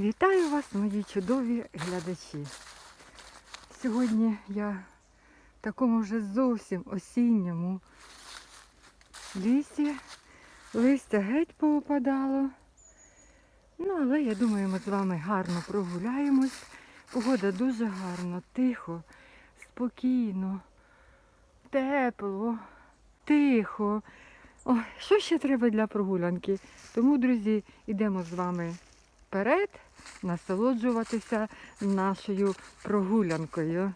Вітаю вас, мої чудові глядачі. Сьогодні я в такому вже зовсім осінньому лісі. Листя геть повипадало. Ну, але я думаю, ми з вами гарно прогуляємось. Погода дуже гарна, тихо, спокійно, тепло, тихо. Ой, що ще треба для прогулянки? Тому, друзі, йдемо з вами вперед насолоджуватися нашою прогулянкою.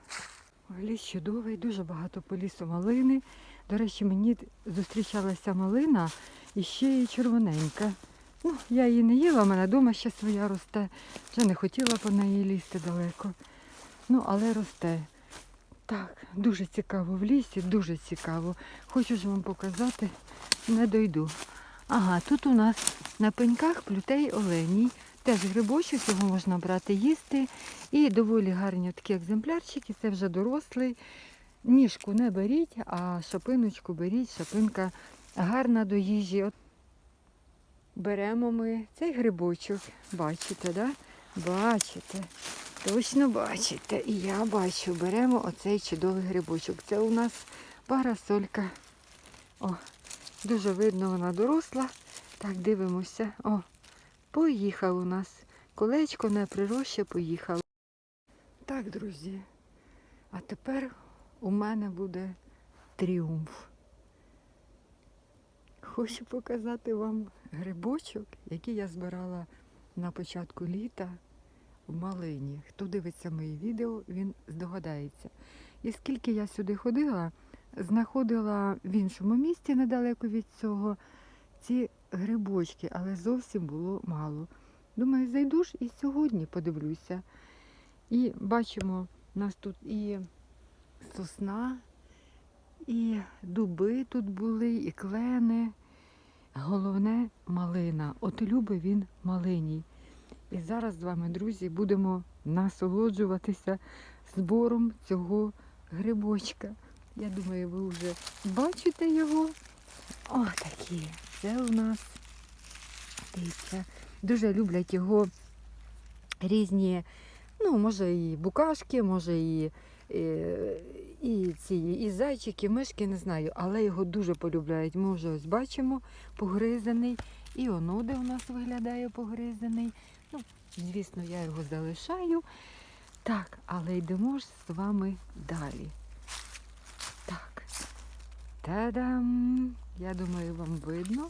Ліс чудовий, дуже багато по лісу малини. До речі, мені зустрічалася малина і ще і червоненька. Ну, я її не їла, в мене вдома ще своя росте. Вже не хотіла по неї лізти далеко. Ну, але росте. Так, дуже цікаво в лісі, дуже цікаво. Хочу ж вам показати, не дойду. Ага, тут у нас на пеньках плютей оленій. Теж грибочок, його можна брати їсти. І доволі гарні такі екземплярчики, це вже дорослий. Ніжку не беріть, а шапиночку беріть, шапинка гарна до їжі. От Беремо ми цей грибочок. Бачите, да? Бачите. Точно бачите. І я бачу, беремо оцей чудовий грибочок. Це у нас парасолька. О, дуже видно, вона доросла. Так, дивимося. О, поїхав у нас. Колечко не прироще поїхало. Так, друзі. А тепер у мене буде тріумф. Хочу показати вам грибочок, який я збирала на початку літа в малині. Хто дивиться мої відео, він здогадається. І скільки я сюди ходила, знаходила в іншому місті недалеко від цього ці грибочки, але зовсім було мало. Думаю, зайду ж і сьогодні подивлюся. І бачимо, у нас тут і сосна, і дуби тут були, і клени. Головне малина. От любить він малиній. І зараз з вами, друзі, будемо насолоджуватися збором цього грибочка. Я думаю, ви вже бачите його. О, такі. Це у нас, дивіться, дуже люблять його різні, ну, може, і букашки, може, і, і, і ці і зайчики, мишки, не знаю, але його дуже полюбляють. Ми вже ось бачимо погризаний. І оноде у нас виглядає погризаний. Ну, звісно, я його залишаю. Так, але йдемо ж з вами далі. Та-дам! Я думаю, вам видно.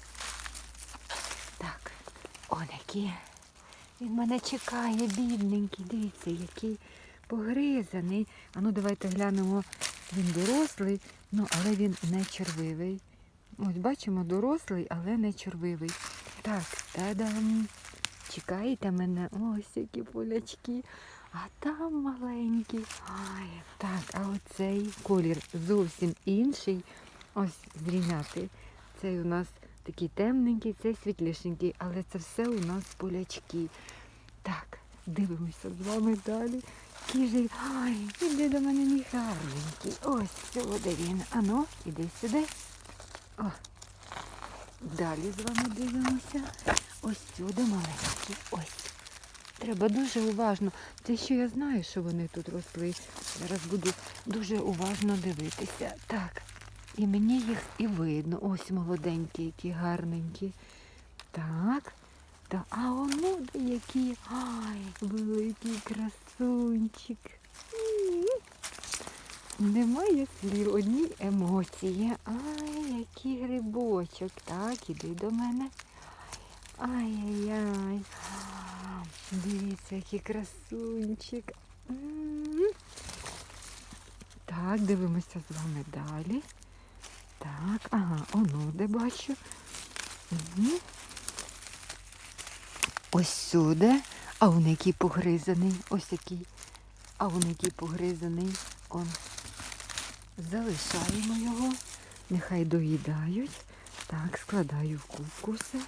Так, он який. Він мене чекає, бідненький. Дивіться, який погризаний. А ну давайте глянемо. Він дорослий, ну але він не червивий. Ось бачимо, дорослий, але не червивий. Так, та-дам. Чекайте мене. Ось які полячки. А там маленькі. Ай, так, а оцей колір зовсім інший. Ось зрівняти. Цей у нас такий темненький, цей світлішенький, але це все у нас полячки. Так, дивимося з вами далі. Кіжий. Ай, іди до мене мій гарненький. Ось сюди він. Ану, іди сюди. О. Далі з вами дивимося. Ось сюди маленькі. Ось. Треба дуже уважно. Те, що я знаю, що вони тут росли. Зараз буду дуже уважно дивитися. Так. І мені їх і видно. Ось молоденькі, які гарненькі. Так. Та, а воно які. Ай, великий красунчик. Немає слів, одні емоції. Ай, який грибочок. Так, іди до мене. Ай-яй-яй. Дивіться, який красунчик. М. Так, дивимося з вами далі. Так, ага, оно де бачу. Угу. Ось сюди. А он який погризаний. Ось який. А он який погризаний. Он. Залишаємо його. Нехай доїдають. Так, складаю в кубку все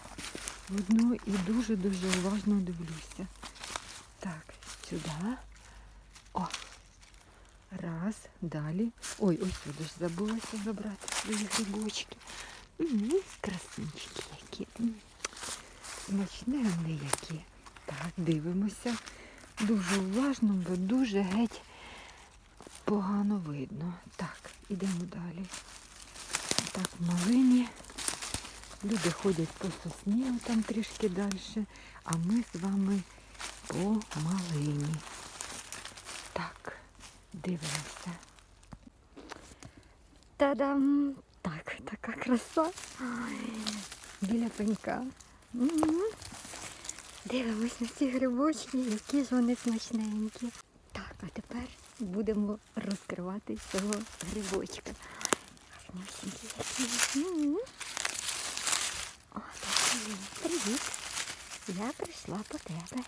в одну і дуже-дуже уважно дивлюся. Так, сюди. О. Раз, далі. Ой, ось сюди ж забулася забрати свої грибочки. М, Красунчики які. Смачні вони які. Так, дивимося. Дуже уважно, бо дуже геть погано видно. Так, ідемо далі. Так, малині. Люди ходять по сосні, там трішки далі, а ми з вами по малині. Так, дивимося. Та-дам! Так, така краса. Ой, Біля пенька. Дивимось на ці грибочки, які ж вони смачненькі. Так, а тепер будемо розкривати цього грибочка. О, такий. Привіт. Я прийшла по тебе.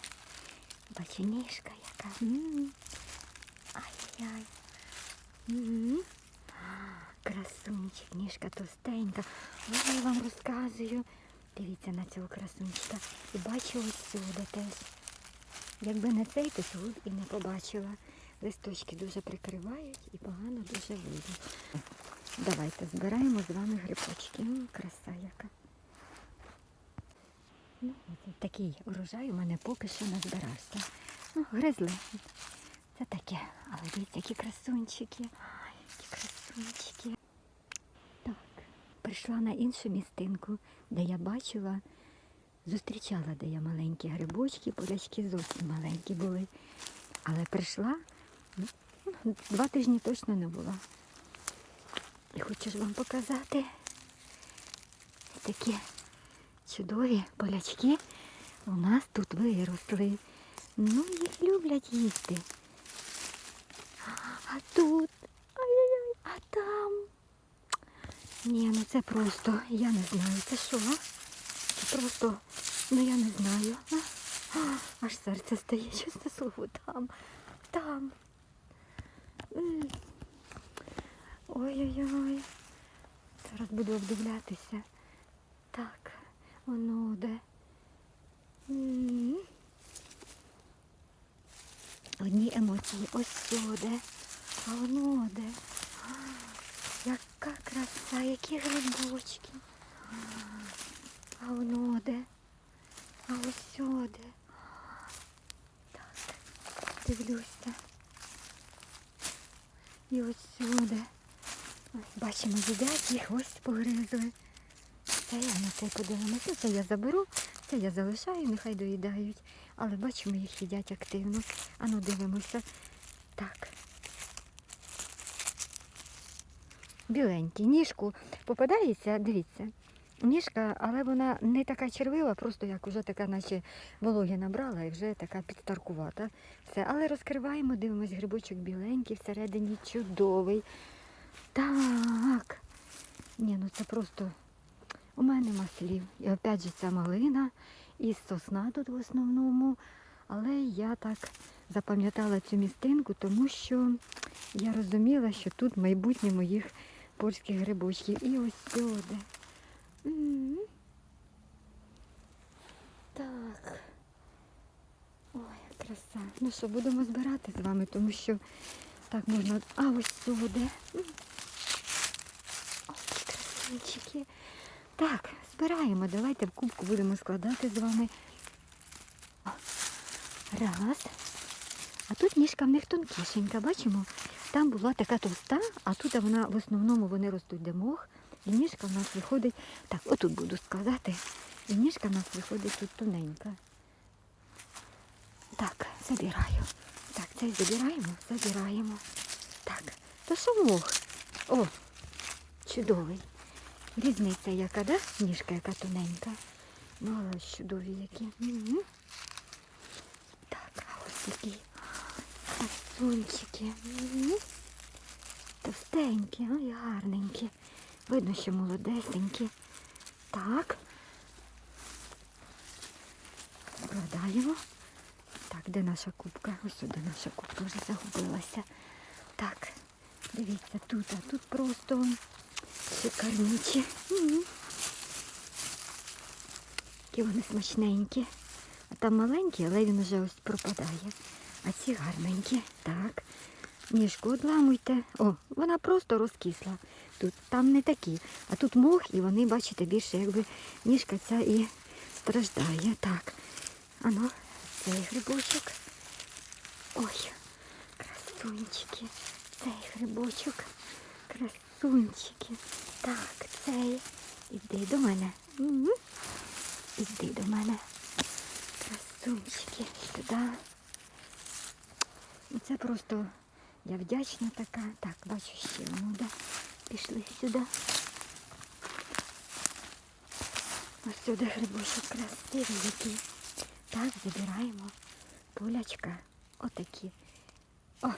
Баченіжка яка. М. Ай-яй. М. Красунчик, ніжка товстенька. Ой, я вам розказую. Дивіться на цього красунчика. І бачу ось сюди теж. Якби не цей, то цього і не побачила. Листочки дуже прикривають і погано дуже видно. Давайте збираємо з вами грибочки. Краса яка. Ну, такий урожай у мене поки що не збирався. Ну, гризли. Це таке. Але дивіться, які красунчики. Які красунчики. Так, прийшла на іншу містинку, де я бачила, зустрічала, де я маленькі грибочки, полячки зовсім маленькі були. Але прийшла, ну, два тижні точно не була. І хочу ж вам показати такі чудові полячки у нас тут виросли. Ну, їх люблять їсти. Тут, ай-яй-яй, а там. Ні, ну це просто, я не знаю, це що? Це просто, ну я не знаю. Аж серце стає, чесне слово, там, там. Ой-ой-ой. Зараз буду обдивлятися. Так, воно де. Одні емоції. Ось сюди. А воно де. Яка краса, які грибочки. А воно де. А ось сюди. Так, дивлюся. І ось сюди. Бачимо, їдять їх ось погризли. Це я на це подивимося. Це я заберу, це я залишаю, нехай доїдають. Але бачимо, їх їдять активно. Ану, дивимося. Так. Біленький. Ніжку попадається, дивіться. Ніжка, але вона не така червива, просто як уже така, наче вологи набрала і вже така підстаркувата. Все, але розкриваємо, дивимось, грибочок біленький, всередині чудовий. Так. Ні, ну це просто у мене нема слів. І опять же ця малина і сосна тут в основному. Але я так запам'ятала цю містинку, тому що я розуміла, що тут майбутнє моїх польських грибочків. І ось сюди. Так. Ой, краса. Ну що, будемо збирати з вами, тому що так можна. А ось сюди. Які красунчики. Так, збираємо. Давайте в кубку будемо складати з вами. Раз. А тут ніжка в них тонкішенька, бачимо? Там була така товста, а тут вона в основному вони ростуть де мох. І ніжка в нас виходить, так, отут буду складати. І ніжка в нас виходить тут тоненька. Так, забираю. Так, цей забираємо, забираємо. Так, то що мох? О, чудовий. Різниця яка, да? Ніжка яка тоненька. Ж чудові які. Мгм. Так, а ось такі красунчики. Товстенькі, ой, гарненькі. Видно, що молодесенькі. Так. Складаємо. Так, де наша кубка? Ось сюди наша кубка вже загубилася. Так, дивіться, тут, а тут просто шикарнічі. Які вони смачненькі. А там маленькі, але він вже ось пропадає. А ці гарненькі. Так. Ніжку одламуйте. О, вона просто розкисла. Тут там не такі. А тут мох, і вони, бачите, більше якби ніжка ця і страждає. Так. Ано, цей грибочок. Ой, красунчики. Цей грибочок. Красунчики. Так, цей. Іди до мене. Іди до мене. Красунчики. Сюди. Ну, Це просто я вдячна така. Так, бачу ще ну да. Пішли сюди. Ось сюди грибочок красивий який. Так, забираємо полячка. Отакі. О.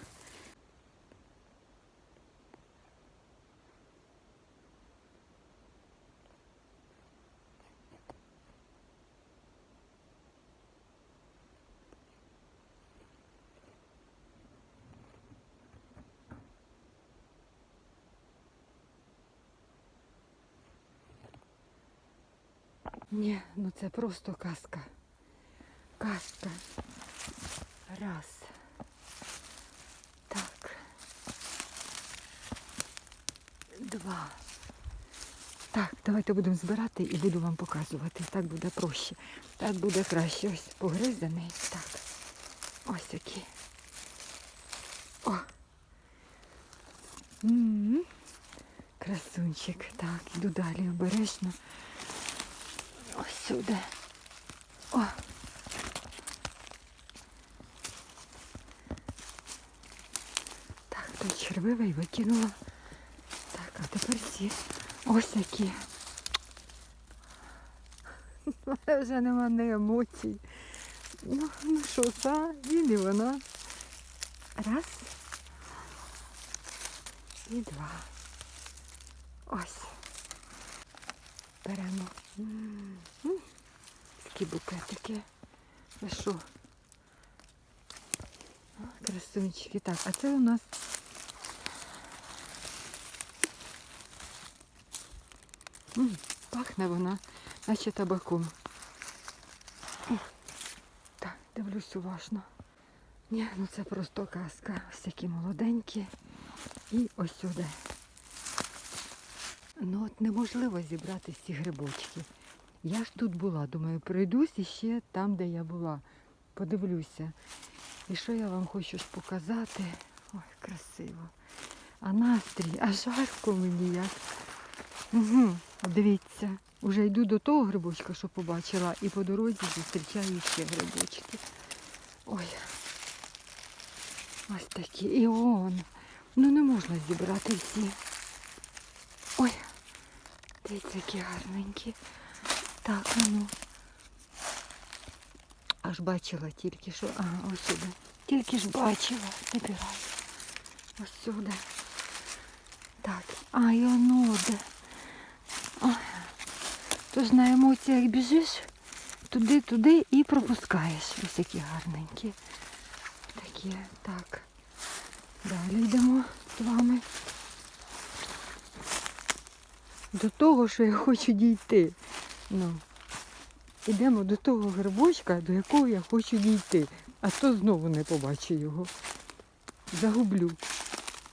Ні, ну це просто казка. Казка. Раз. Так. Два. Так, давайте будемо збирати і буду вам показувати. Так буде проще. Так буде краще. Ось погризаний. Так. Ось який. О. М-м. Красунчик. Так, іду далі обережно. Ось сюди. О. Так, тут червивий викинула. Так, а тепер ці ось які. Мене вже нема ні емоцій. Ну, ну що, та, він і вона. Раз. І два. Ось. Беремо. Такі букетики. А що? Красунчики. Так, а це у нас пахне вона, наче табаком. Так, дивлюсь уважно. Ні, ну це просто казка. Ось такі молоденькі. І ось сюди. Ну от неможливо зібрати всі грибочки. Я ж тут була, думаю, пройдусь іще там, де я була. Подивлюся. І що я вам хочу ж показати? Ой, красиво. А настрій, а жарко мені як. Угу, дивіться, уже йду до того грибочка, що побачила, і по дорозі зустрічаю ще грибочки. Ой. Ось такі. І он. Ну не можна зібрати всі. Ой, дивіться, які гарненькі. Так, а ну. Аж бачила тільки що. Ага, ось сюди. Тільки ж бачила. Забираю. Ось сюди. Так. А, і оно де. Ой. Тож на емоціях біжиш туди-туди і пропускаєш. Ось які гарненькі. Такі, так. Далі йдемо з вами до того, що я хочу дійти. Ну, Ідемо до того грибочка, до якого я хочу дійти. А то знову не побачу його. Загублю.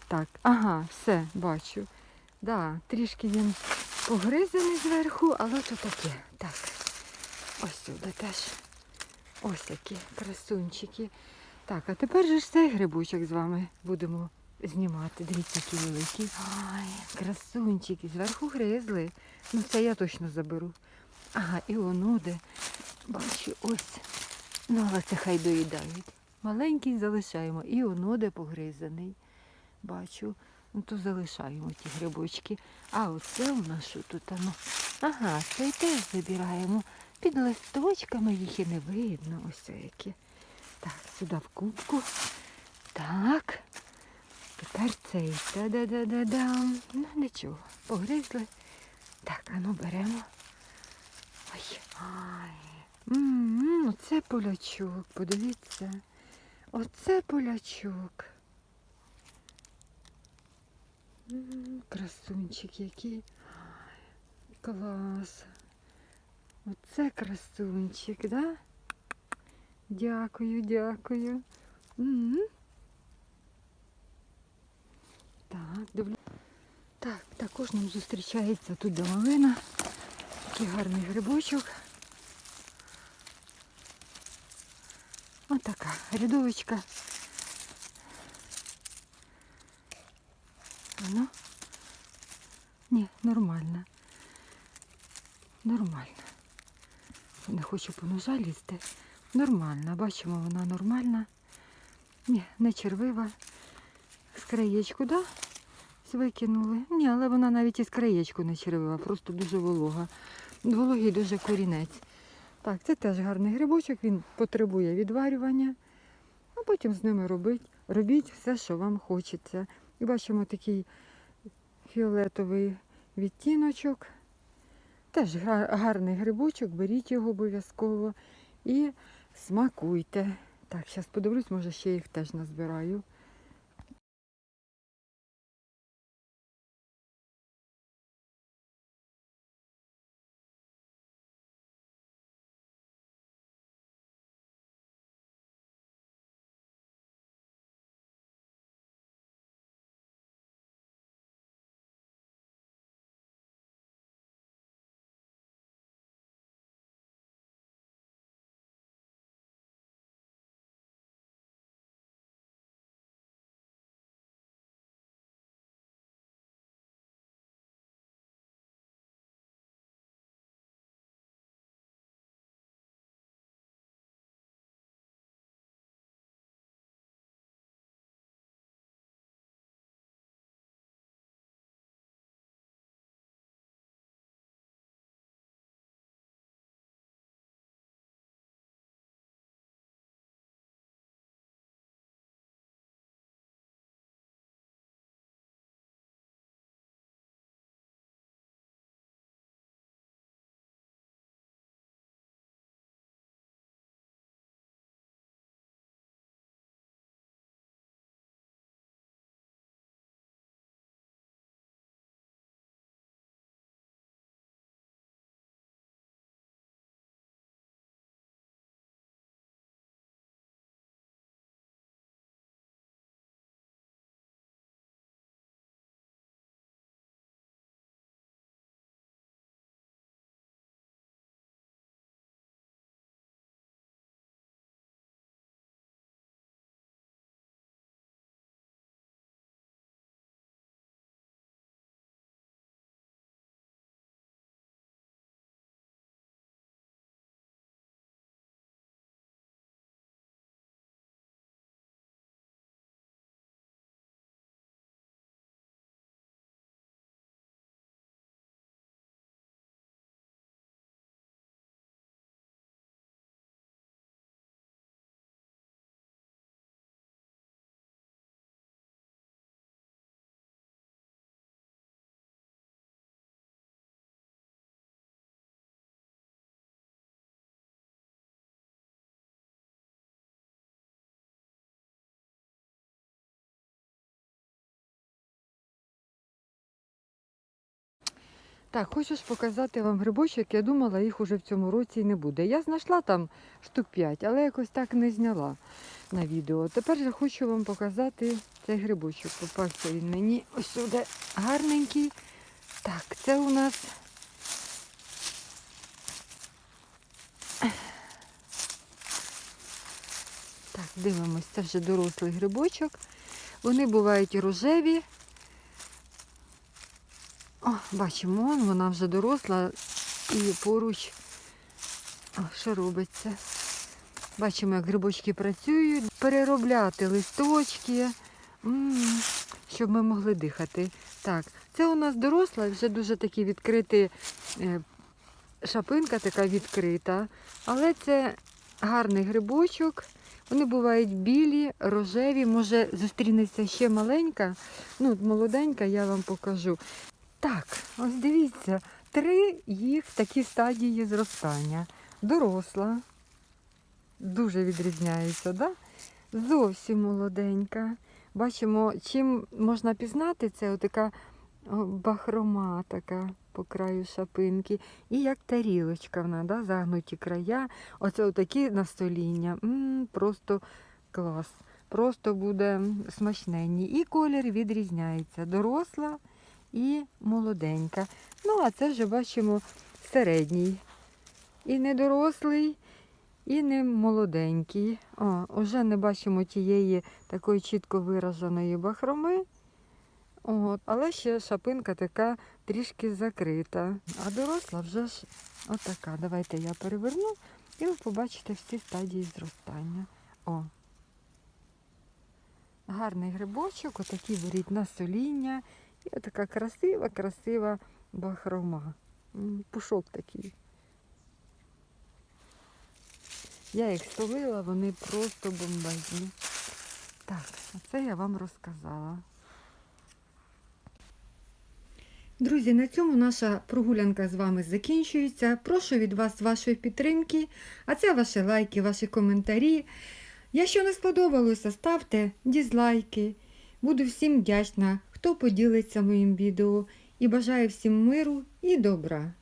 Так, ага, все, бачу. Да, трішки він погризаний зверху, але то таке. Так. Ось сюди теж. Ось які красунчики. Так, а тепер же ж цей грибочок з вами будемо знімати. Дивіться, які великі. Ай, красунчики, зверху гризли. Ну це я точно заберу. Ага, і воно де. Бачу, ось. Ну, але це хай доїдають. Маленький залишаємо. І воно де погризаний. Бачу. Ну то залишаємо ті грибочки. А оце у нас що тут? Ну, ага, цей теж забираємо. Під листочками їх і не видно. Ось це які. Так, сюди в кубку. Так. Тепер цей. Та-да-да-да-дам. Ну нічого. Погризли. Так, а ну беремо. Ой. Ай. М, Оце полячок, подивіться. Оце полячок. М, Красунчик який. Клас. Оце красунчик, да? Дякую, дякую. М. Так, дивлю. Так, також нам зустрічається тут домовина. Такий гарний грибочок. Отака рядовочка. Воно? Ні, нормально. Нормально. Не хочу по ножа лізти. Нормальна. Бачимо, вона нормальна. Ні, не червива. Краєчку, да? Викинули. Ні, але вона навіть із краєчку не червива, просто дуже волога. Вологий дуже корінець. Так, це теж гарний грибочок, він потребує відварювання, а потім з ними робить, робіть все, що вам хочеться. І бачимо такий фіолетовий відтіночок. Теж гарний грибочок, беріть його обов'язково і смакуйте. Так, зараз подивлюсь, може ще їх теж назбираю. Так, хочу ж показати вам грибочок. Я думала, їх уже в цьому році і не буде. Я знайшла там штук 5, але якось так не зняла на відео. Тепер я хочу вам показати цей грибочок. Попався він мені ось сюди гарненький. Так, це у нас. Так, дивимось, це вже дорослий грибочок. Вони бувають і рожеві. О, бачимо, вона вже доросла і поруч О, що робиться. Бачимо, як грибочки працюють, переробляти листочки, щоб ми могли дихати. Так, це у нас доросла, вже дуже такі відкриті е, шапинка така відкрита, але це гарний грибочок. Вони бувають білі, рожеві, може зустрінеться ще маленька, ну молоденька, я вам покажу. Так, ось дивіться, три їх такі стадії зростання. Доросла, дуже відрізняється, да? зовсім молоденька. Бачимо, чим можна пізнати, це отака бахрома така по краю шапинки. І як тарілочка вона, да? загнуті края. Оце отакі настоління. М, просто клас. Просто буде смачненні. І колір відрізняється. Доросла і молоденька. Ну, а це вже бачимо середній. І недорослий, і не молоденький. О, уже не бачимо тієї такої чітко вираженої бахроми. От, але ще шапинка така трішки закрита. А доросла вже ж отака. Давайте я переверну і ви побачите всі стадії зростання. О. Гарний грибочок, отакий беріть на соління. І отака красива, красива бахрома. Пушок такий. Я їх солила, вони просто бомбезні. Так, оце я вам розказала. Друзі, на цьому наша прогулянка з вами закінчується. Прошу від вас вашої підтримки, а це ваші лайки, ваші коментарі. Якщо не сподобалося, ставте дізлайки. Буду всім вдячна, хто поділиться моїм відео і бажаю всім миру і добра.